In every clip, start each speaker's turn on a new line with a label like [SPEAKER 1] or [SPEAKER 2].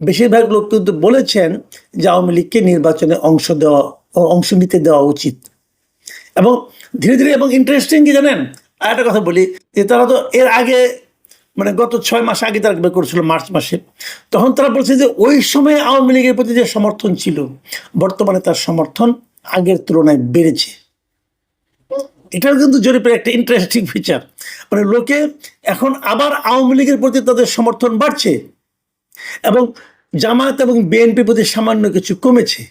[SPEAKER 1] বেশিরভাগ লোক কিন্তু বলেছেন যে আওয়ামী লীগকে নির্বাচনে অংশ দেওয়া অংশ নিতে দেওয়া উচিত। এবং ধীরে ধীরে এবং ইন্টারেস্টিং কি জানেন? আর একটা কথা বলি, যে তারা তো এর আগে মানে গত ছয় মাস আগে তারা করেছিল, মার্চ মাসে। তখন তারা বলছে যে ওই সময়ে আওয়ামী লীগের প্রতি যে সমর্থন ছিল, বর্তমানে তার সমর্থন আগের তুলনায় বেড়েছে। এটাও কিন্তু জরিপের একটা ইন্টারেস্টিং ফিচার মানে লোকে এখন আবার আওয়ামী লীগের প্রতি তাদের সমর্থন বাড়ছে। এবং জামাত এবং বিএনপির প্রতি সামান্য কিছু কমেছে।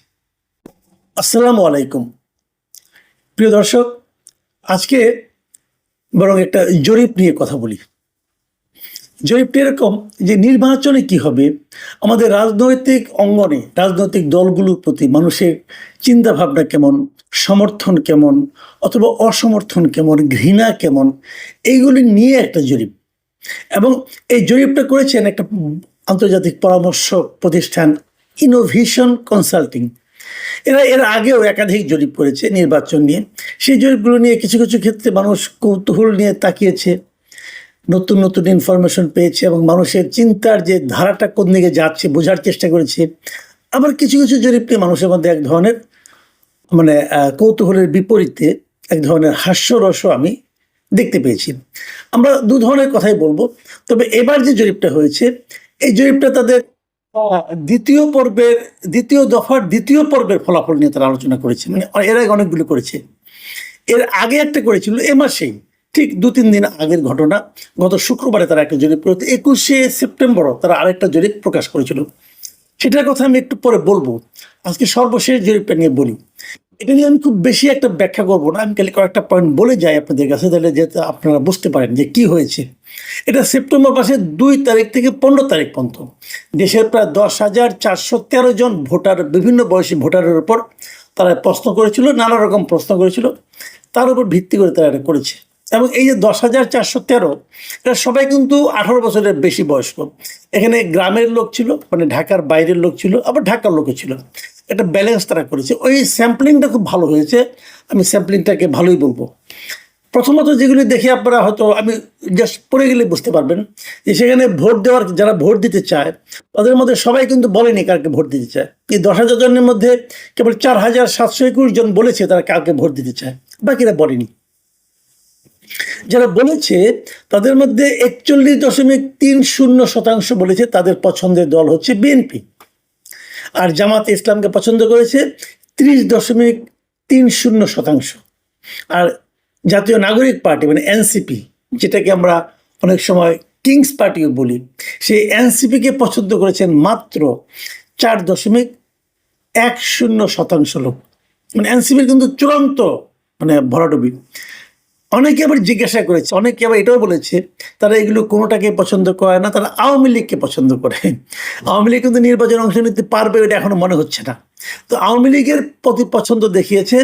[SPEAKER 1] আসসালামু আলাইকুম। প্রিয় দর্শক, আজকে বরং একটা জরিপ নিয়ে কথা বলি। জরিপটি এরকম যে নির্বাচনে কি হবে, আমাদের রাজনৈতিক অঙ্গনে রাজনৈতিক দলগুলোর প্রতি মানুষের চিন্তা ভাবনা কেমন, সমর্থন কেমন, অথবা অসমর্থন কেমন, ঘৃণা কেমন, এইগুলি নিয়ে একটা জরিপ। এবং এই জরিপটা করেছেন একটা আন্তর্জাতিক পরামর্শ প্রতিষ্ঠান ইনোভেশন কনসাল্টিং এরা এর আগেও একাধিক জরিপ করেছে নির্বাচন নিয়ে। সেই জরিপগুলো নিয়ে কিছু কিছু ক্ষেত্রে মানুষ কৌতূহল নিয়ে তাকিয়েছে। নতুন নতুন ইনফরমেশন পেয়েছে এবং মানুষের চিন্তার যে ধারাটা কোন দিকে যাচ্ছে বোঝার চেষ্টা করেছে। আবার কিছু কিছু জরিপ নিয়ে মানুষের মধ্যে এক ধরনের মানে কৌতূহলের বিপরীতে এক ধরনের হাস্যরসও আমি দেখতে পেয়েছি। আমরা দু ধরনের কথাই বলব। তবে এবার যে জরিপটা হয়েছে এই জরিপটা তাদের দ্বিতীয় পর্বের, দ্বিতীয় দফার দ্বিতীয় পর্বের ফলাফল নিয়ে তারা আলোচনা করেছে। মানে এর আগে অনেকগুলো করেছে। এর আগে একটা করেছিল এ মাসেই, ঠিক দু তিন দিন আগের ঘটনা। গত শুক্রবারে তারা একটা জরিপ করেছে, একুশে সেপ্টেম্বরও তারা আরেকটা জরিপ প্রকাশ করেছিল। সেটার কথা আমি একটু পরে বলব। আজকে সর্বশেষ জরিপটা নিয়ে বলি। এটা নিয়ে আমি খুব বেশি একটা ব্যাখ্যা করব না। আমি খালি কয়েকটা পয়েন্ট বলে যাই আপনাদের কাছে, তাহলে যাতে আপনারা বুঝতে পারেন যে কি হয়েছে। এটা সেপ্টেম্বর মাসের দুই তারিখ থেকে পনেরো তারিখ পর্যন্ত। দেশের প্রায় দশ হাজার চারশো তেরো জন ভোটার, বিভিন্ন বয়সী ভোটারের উপর তারা প্রশ্ন করেছিল, নানা রকম প্রশ্ন করেছিল। তার উপর ভিত্তি করে তারা এটা করেছে। এবং এই যে দশ হাজার চারশো তেরো, এটা সবাই কিন্তু আঠারো বছরের বেশি বয়স্ক। এখানে গ্রামের লোক ছিল মানে ঢাকার বাইরের লোক ছিল, আবার ঢাকার লোকও ছিল। একটা ব্যালেন্স তারা করেছে। ওই স্যাম্পলিংটা খুব ভালো হয়েছে। আমি স্যাম্পলিংটাকে ভালোই বলব। প্রথমত যেগুলি দেখে আপনারা হয়তো, আমি জাস্ট পড়ে গেলে বুঝতে পারবেন যে সেখানে ভোট দেওয়ার, যারা ভোট দিতে চায়, তাদের মধ্যে সবাই কিন্তু বলেনি কাকে ভোট দিতে চায়। এই দশ হাজার জনের মধ্যে কেবল চার হাজার সাতশো একুশ জন বলেছে তারা কাউকে ভোট দিতে চায়, বাকিরা বলেনি। যারা বলেছে তাদের মধ্যে একচল্লিশ দশমিক তিন শূন্য শতাংশ বলেছে তাদের পছন্দের দল হচ্ছে বিএনপি। আর জামাত ইসলামকে পছন্দ করেছে ত্রিশ দশমিক তিন শূন্য শতাংশ। আর জাতীয় নাগরিক পার্টি মানে এনসিপি, যেটাকে আমরা অনেক সময় কিংস পার্টিও বলি, সেই এনসিপিকে পছন্দ করেছেন মাত্র চার দশমিক এক শূন্য শতাংশ লোক। মানে এনসিপির কিন্তু চূড়ান্ত মানে ভরাডুবি। অনেকে আবার জিজ্ঞাসা করেছে, অনেকে আবার এটাও বলেছে, তারা এগুলো কোনোটাকে পছন্দ করে না, তারা আওয়ামী লীগকে পছন্দ করে। আওয়ামী লীগ কিন্তু নির্বাচনে অংশ নিতে পারবে এটা এখনও মনে হচ্ছে না। তো আওয়ামী লীগের প্রতি পছন্দ দেখিয়েছে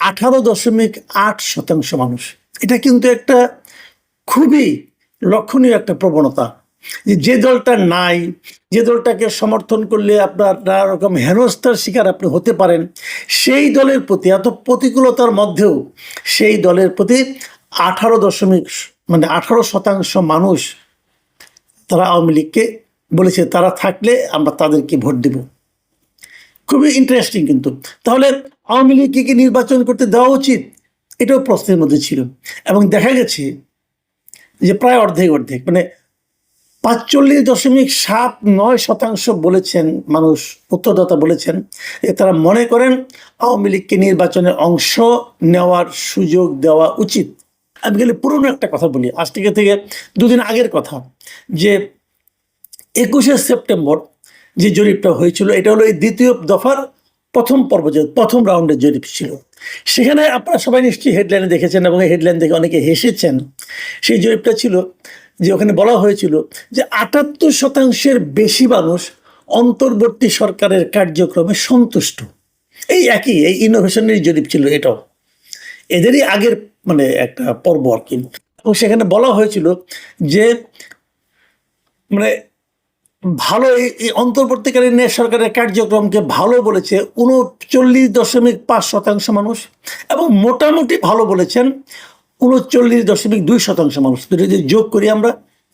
[SPEAKER 1] আঠারো দশমিক আট শতাংশ মানুষ। এটা কিন্তু একটা খুবই লক্ষণীয় একটা প্রবণতা। যে দলটা নাই, যে দলটাকে সমর্থন করলে আপনার নানা রকম হেনস্থার শিকার আপনি হতে পারেন, সেই দলের প্রতি এত প্রতিকূলতার মধ্যেও সেই দলের প্রতি আঠারো দশমিক মানে আঠারো শতাংশ মানুষ তারা আওয়ামী লীগকে বলেছে, তারা থাকলে আমরা তাদেরকে ভোট দেব। খুবই ইন্টারেস্টিং কিন্তু। তাহলে আওয়ামী লীগকে কি নির্বাচন করতে দেওয়া উচিত, এটাও প্রশ্নের মধ্যে ছিল। এবং দেখা গেছে যে প্রায় অর্ধেক অর্ধেক মানে পাঁচচল্লিশ দশমিক সাত নয় শতাংশ বলেছেন মানুষ, উত্তরদাতা বলেছেন যে তারা মনে করেন আওয়ামী লীগকে নির্বাচনে অংশ নেওয়ার সুযোগ দেওয়া উচিত। আমি গেলে পুরনো একটা কথা বলি, আজ থেকে থেকে দুদিন আগের কথা, যে একুশে সেপ্টেম্বর যে জরিপটা হয়েছিল, এটা হলো এই দ্বিতীয় দফার প্রথম পর্ব যে, প্রথম রাউন্ডের জরিপ ছিল। সেখানে আপনারা সবাই নিশ্চয়ই হেডলাইনে দেখেছেন এবং এই হেডলাইন দেখে অনেকে হেসেছেন। সেই জরিপটা ছিল যে, ওখানে বলা হয়েছিল যে, আটাত্তর শতাংশের বেশি মানুষ অন্তর্বর্তী সরকারের কার্যক্রমে সন্তুষ্ট। এই একই, এই ইনোভেশনের জরিপ ছিল এটাও। এদেরই আগের মানে একটা পর্ব আর কি। এবং সেখানে বলা হয়েছিল যে মানে ভালো অন্তর্বর্তীকালীন সরকারের কার্যক্রমকে ভালো বলেছে উনচল্লিশ দশমিক পাঁচ শতাংশ মানুষ এবং মোটামুটি ভালো বলেছেন উনচল্লিশ দশমিক দুই শতাংশ মানুষ। যদি যোগ করি আমরা,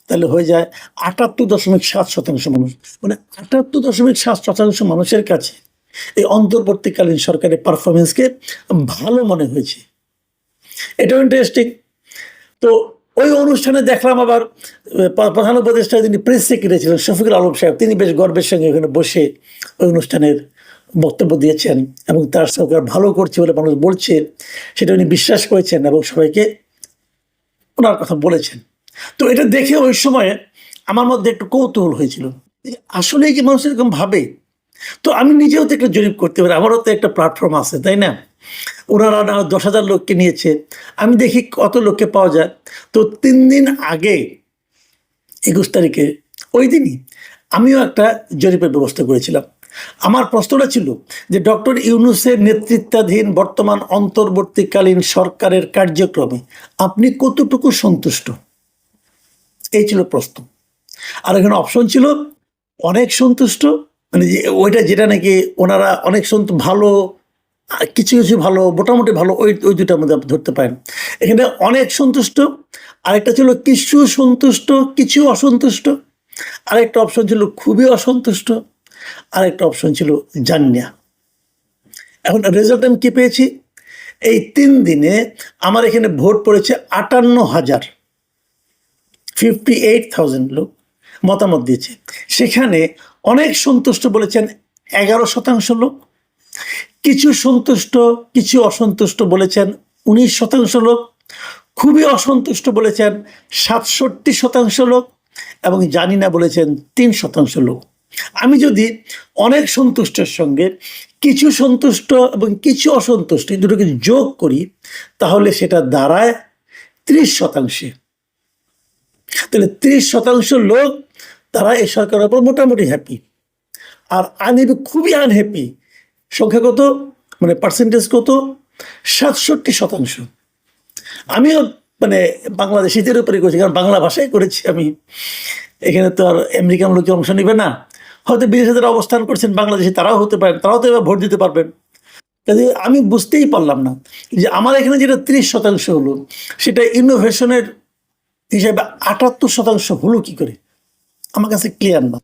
[SPEAKER 1] তাহলে হয়ে যায় আটাত্তর দশমিক সাত শতাংশ মানুষ। মানে আটাত্তর দশমিক সাত শতাংশ মানুষের কাছে এই অন্তর্বর্তীকালীন সরকারের পারফরমেন্সকে ভালো মনে হয়েছে। এটাও ইন্টারেস্টিং তো ওই অনুষ্ঠানে দেখলাম আবার প্রধান উপদেষ্টা যিনি প্রেস সেক্রেটারি ছিলেন, শফিকুল আলম সাহেব, তিনি বেশ গর্বের সঙ্গে ওখানে বসে ওই অনুষ্ঠানের বক্তব্য দিয়েছেন এবং তার সরকার ভালো করছে বলে মানুষ বলছে, সেটা উনি বিশ্বাস করেছেন এবং সবাইকে ওনার কথা বলেছেন। তো এটা দেখে ওই সময়ে আমার মধ্যে একটু কৌতূহল হয়েছিল। যে আসলেই কি মানুষ এরকম ভাবে? তো আমি নিজেও তো একটা জরিপ করতে পারি, আমারও তো একটা প্ল্যাটফর্ম আছে, তাই না? ওনারা না দশ হাজার লোককে নিয়েছে। আমি দেখি কত লোককে পাওয়া যায়। তো তিন দিন আগে একুশ তারিখে, ওই দিনই আমিও একটা জরিপের ব্যবস্থা করেছিলাম। আমার প্রশ্নটা ছিল যে ডক্টর ইউনুসের নেতৃত্বাধীন বর্তমান অন্তর্বর্তীকালীন সরকারের কার্যক্রমে আপনি কতটুকু সন্তুষ্ট? এই ছিল প্রশ্ন। আর এখানে অপশন ছিল অনেক সন্তুষ্ট মানে যে ওইটা যেটা নাকি ওনারা অনেক সন্ত ভালো কিছু কিছু ভালো, মোটামুটি ভালো ওই ওই দুটার মধ্যে আপনি ধরতে পারেন। এখানে অনেক সন্তুষ্ট, আরেকটা ছিল কিছু সন্তুষ্ট, কিছু অসন্তুষ্ট। আরেকটা অপশন ছিল খুবই অসন্তুষ্ট, আরেকটা অপশন ছিল জানিয়া এখন রেজাল্ট আমি কী পেয়েছি? এই তিন দিনে আমার এখানে ভোট পড়েছে আটান্ন হাজার ফিফটি এইট থাউজেন্ড লোক মতামত দিয়েছে। সেখানে অনেক সন্তুষ্ট বলেছেন এগারো শতাংশ লোক। কিছু সন্তুষ্ট, কিছু অসন্তুষ্ট বলেছেন উনিশ শতাংশ লোক, খুবই অসন্তুষ্ট বলেছেন সাতষট্টি শতাংশ লোক এবং জানি না বলেছেন তিন শতাংশ লোক। আমি যদি অনেক সন্তুষ্টের সঙ্গে কিছু সন্তুষ্ট এবং কিছু অসন্তুষ্ট দুটোকে যোগ করি, তাহলে সেটা দাঁড়ায় ত্রিশ শতাংশে। তাহলে ত্রিশ শতাংশ লোক, তারা এই সরকারের উপর মোটামুটি হ্যাপি আর আনহ্যাপি খুবই আনহ্যাপি সংখ্যা কত? মানে পার্সেন্টেজ কত? সাতষট্টি শতাংশ। আমিও মানে বাংলাদেশিদের উপরে করেছি, কারণ বাংলা ভাষায় করেছি আমি। এখানে তো আর আমেরিকান লোকে অংশ নেবে না। হয়তো বিদেশে যারা অবস্থান করছেন, বাংলাদেশে তারাও হতে পারেন, তারাও তো এবার ভোট দিতে পারবেন। কাজে আমি বুঝতেই পারলাম না যে আমার এখানে যেটা ত্রিশ শতাংশ হলো, সেটা ইনোভেশনের হিসাবে আটাত্তর শতাংশ হলো কি করে? আমার কাছে ক্লিয়ার না।